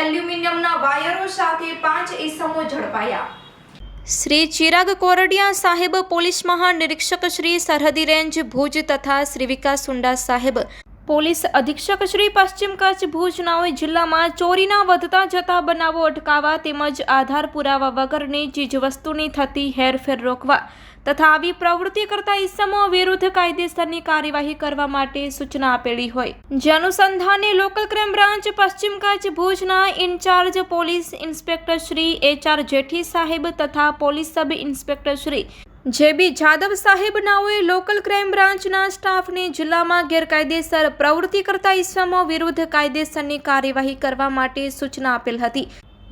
એલ્યુમિનિયમના વાયરો સાથે પાંચ ઇસમો ઝડપાયા. શ્રી ચિરાગ કોરડિયા સાહેબ પોલીસ મહાનિરીક્ષક શ્રી સરહદી રેન્જ ભુજ તથા શ્રી વિકાસ સુંડા સાહેબ પોલીસ અધિક્ષક શ્રી પશ્ચિમ કચ્છ ભુજ નાઓએ જિલ્લામાં ચોરીના વધતા જતા બનાવો અટકાવવા તેમજ આધાર પુરાવા વગરની ચીજવસ્તુની થતી હેરફેર રોકવા તથા આવી પ્રવૃત્તિ કરતા ઇસમો વિરુદ્ધ કાયદેસરની કાર્યવાહી કરવા માટે સૂચના આપેલી હોય. જે અનુસંધાને લોકલ ક્રાઇમ બ્રાન્ચ પશ્ચિમ કચ્છ ભુજના incharge police inspector Shri H R Jethi સાહેબ તથા પોલીસ સબ ઇન્સ્પેક્ટર શ્રી જે બી જાદવ સાહેબ નાઓએ લોકલ ક્રાઇમ બ્રાન્ચના સ્ટાફને જિલ્લામાં ગેરકાયદેસર પ્રવૃત્તિ કરતા ઇસમો વિરુદ્ધ કાયદેસરની કાર્યવાહી કરવા માટે સૂચના આપેલ હતી.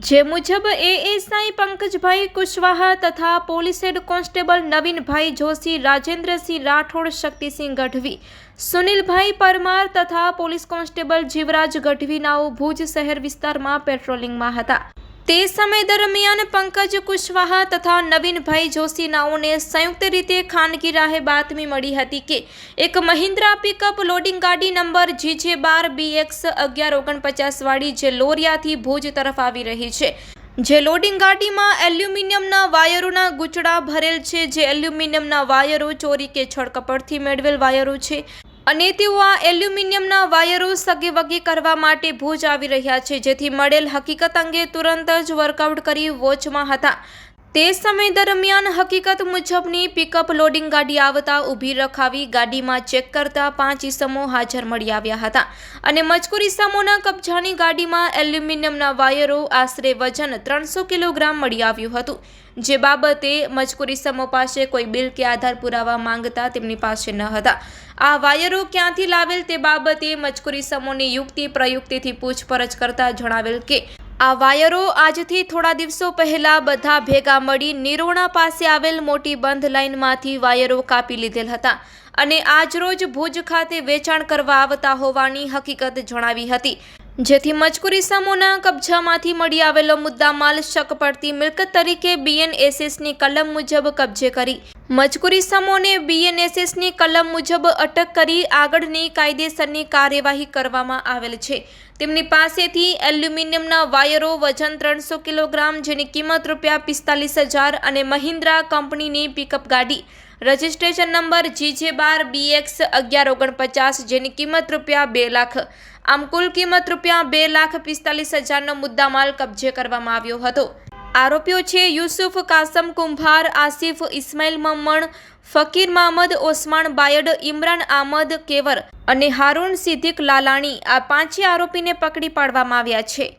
જે મુજબ એએસઆઈ પંકજભાઈ કુશવાહા તથા police head constable Navinbhai Joshi, Rajendrasinh Rathod, Shaktisinh Gadhvi, Sunilbhai Parmar તથા પોલીસ કોન્સ્ટેબલ જીવરાજ ગઢવી નાઓ ભુજ શહેર વિસ્તારમાં પેટ્રોલિંગમાં હતા. તે સમય દરમિયાન પંકજ કુશવાહા તથા નવીનભાઈ જોશી નાઓને સંયુક્ત રીતે ખાનગી રાહે બાતમી મળી હતી કે એક મહિન્દ્રા પિકઅપ લોડિંગ ગાડી નંબર જીજે બાર બીએક્સ અગિયાર ઓગણપચાસ વાળી જે લોરિયાથી ભુજ તરફ આવી રહી છે. જે લોડિંગ ગાડીમાં એલ્યુમિનિયમના વાયરોના ગૂંચડા ભરેલ છે, જે એલ્યુમિનિયમના વાયરો ચોરી કે છળકપટથી મેળવેલ વાયરો છે. અને તેઓ આ એલ્યુમિનિયમના વાયરો સગી વગી કરવા માટે ભુજ આવી રહ્યા છે, જેથી મળેલ હકીકત અંગે તુરંત જ વર્કઆઉટ કરી વોચમાં હતા. તે સમય દરમિયાન હકીકત મુજબની પિકઅપ લોડિંગ ગાડી આવતા ઊભી રખાવી ગાડીમાં ચેક કરતા પાંચ ઇસમો હાજર મળી આવ્યા હતા અને મજકૂર ઇસમોના કબજાની ગાડીમાં એલ્યુમિનિયમના વાયરો આશરે વજન ત્રણસો કિલોગ્રામ મળી આવ્યું હતું. જે બાબતે મજકૂર ઇસમો પાસે કોઈ બિલ કે આધાર પુરાવા માંગતા તેમની પાસે ન હતા. આ વાયરો ક્યાંથી લાવેલ તે બાબતે મજકૂર ઇસમોની યુક્તિ પ્રયુક્તિથી પૂછપરછ કરતા જણાવેલ કે આ વાયરો આજથી થોડા દિવસો પહેલા બધા ભેગા મળી નિરોણા પાસે આવેલ મોટી બંધ લાઇનમાંથી વાયરો કાપી લીધેલ હતા અને આજરોજ ભુજ ખાતે વેચાણ કરવા આવતા હોવાની હકીકત જણાવી હતી. જેથી મજકૂરી સમૂહના કબજામાંથી મળી આવેલો મુદ્દામાલ શક પડતી મિલકત તરીકે બીએનએસએસની કલમ મુજબ કબજે કરી. મજકૂરી સમૂહને બીએનએસએસની કલમ મુજબ અટક કરી આગળની કાયદેસરની કાર્યવાહી કરવામાં આવેલ છે. તેમની પાસેથી એલ્યુમિનિયમના વાયરો વજન ત્રણસો કિલોગ્રામ, જેની કિંમત રૂપિયા પિસ્તાલીસ હજાર અને મહિન્દ્રા કંપનીની પિકઅપ ગાડી રજિસ્ટ્રેશન નંબર જી જે બાર બીએક્સ અગિયાર ઓગણપચાસ જેની કિંમત રૂપિયા બે લાખ. આમ કુલ કિંમત રૂપિયા બે લાખ પિસ્તાલીસ હજારનો મુદ્દામાલ કબજે કરવામાં આવ્યો હતો. આરોપીઓ છે યુસુફ કાસમ કુંભાર, આસિફ ઇસ્માઇલ મમ્મણ, ફકીર મહમદ ઓસમાન, બાયડ ઇમરાન આમદ કેવર અને હારૂન સિદ્દીક લાલાણી આ પાંચે આરોપીને પકડી પાડવામાં આવ્યા છે.